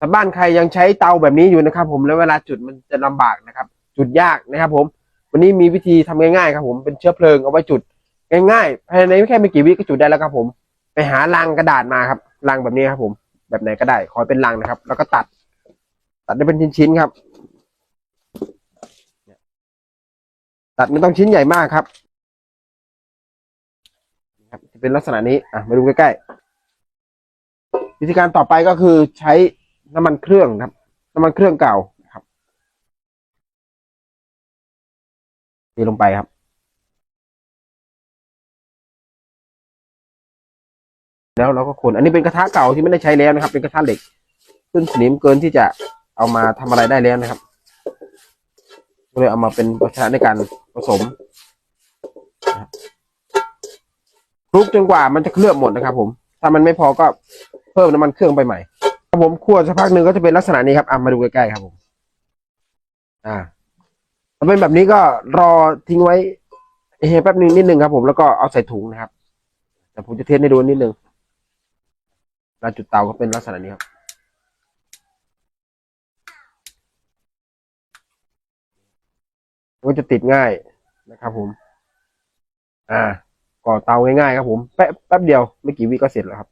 ถ้าบ้านใครยังใช้เตาแบบนี้อยู่นะครับ ผมแล้วเวลาจุดมันจะลำบากนะครับ จุดยากนะครับ ผม วันนี้มีวิธีทำง่ายๆครับ ผมเป็นเชื้อเพลิงเอาไว้จุดง่ายๆภายในไม่แค่ไม่กี่วิก็จุดได้แล้วครับ ผมไปหาลังกระดาษมาครับลังแบบนี้ครับ ผม แบบไหนก็ได้ ขอเป็นลังนะครับ แล้วก็ตัด ตัดได้เป็นชิ้นๆครับ ตัดไม่ต้องชิ้นใหญ่มากครับครับจะเป็นลักษณะนี้ อะ มาดูใกล้ๆ วิธีการต่อไปก็คือใช้ น้ำมันเครื่องครับ น้ำมันเครื่องเก่าครับเทลงไปครับ แล้วเราก็คนอันนี้เป็นกระทะเก่าที่ไม่ได้ใช้แล้วนะครับ เป็นกระทะเหล็ก ขึ้นสนิมเกินที่จะเอามาทำอะไรได้แล้วนะครับก็เลยเอามาเป็นภาชนะในการผสมคลุกจนกว่ามันจะเคลือบหมดนะครับผม ถ้ามันไม่พอก็เพิ่มน้ำมันเครื่องไปใหม่ ผมคั่วสักพักหนึ่งก็จะเป็นลักษณะนี้ครับอะมาดูใกล้ๆครับผม อ่าถ้าเป็นแบบนี้ก็รอทิ้งไว้เฮแป๊บนึงนิดนึงครับ ผมแล้วก็เอาใส่ถุงนะครับ แต่ผมจะเทสให้ดูนิดนึงเวลาจุดเตาก็เป็นลักษณะนี้ครับก็จะติดง่ายนะครับผม อ่า ก่อเตาง่ายๆครับผม แป๊บแป๊บเดียวไม่กี่วิก็เสร็จแล้วครับ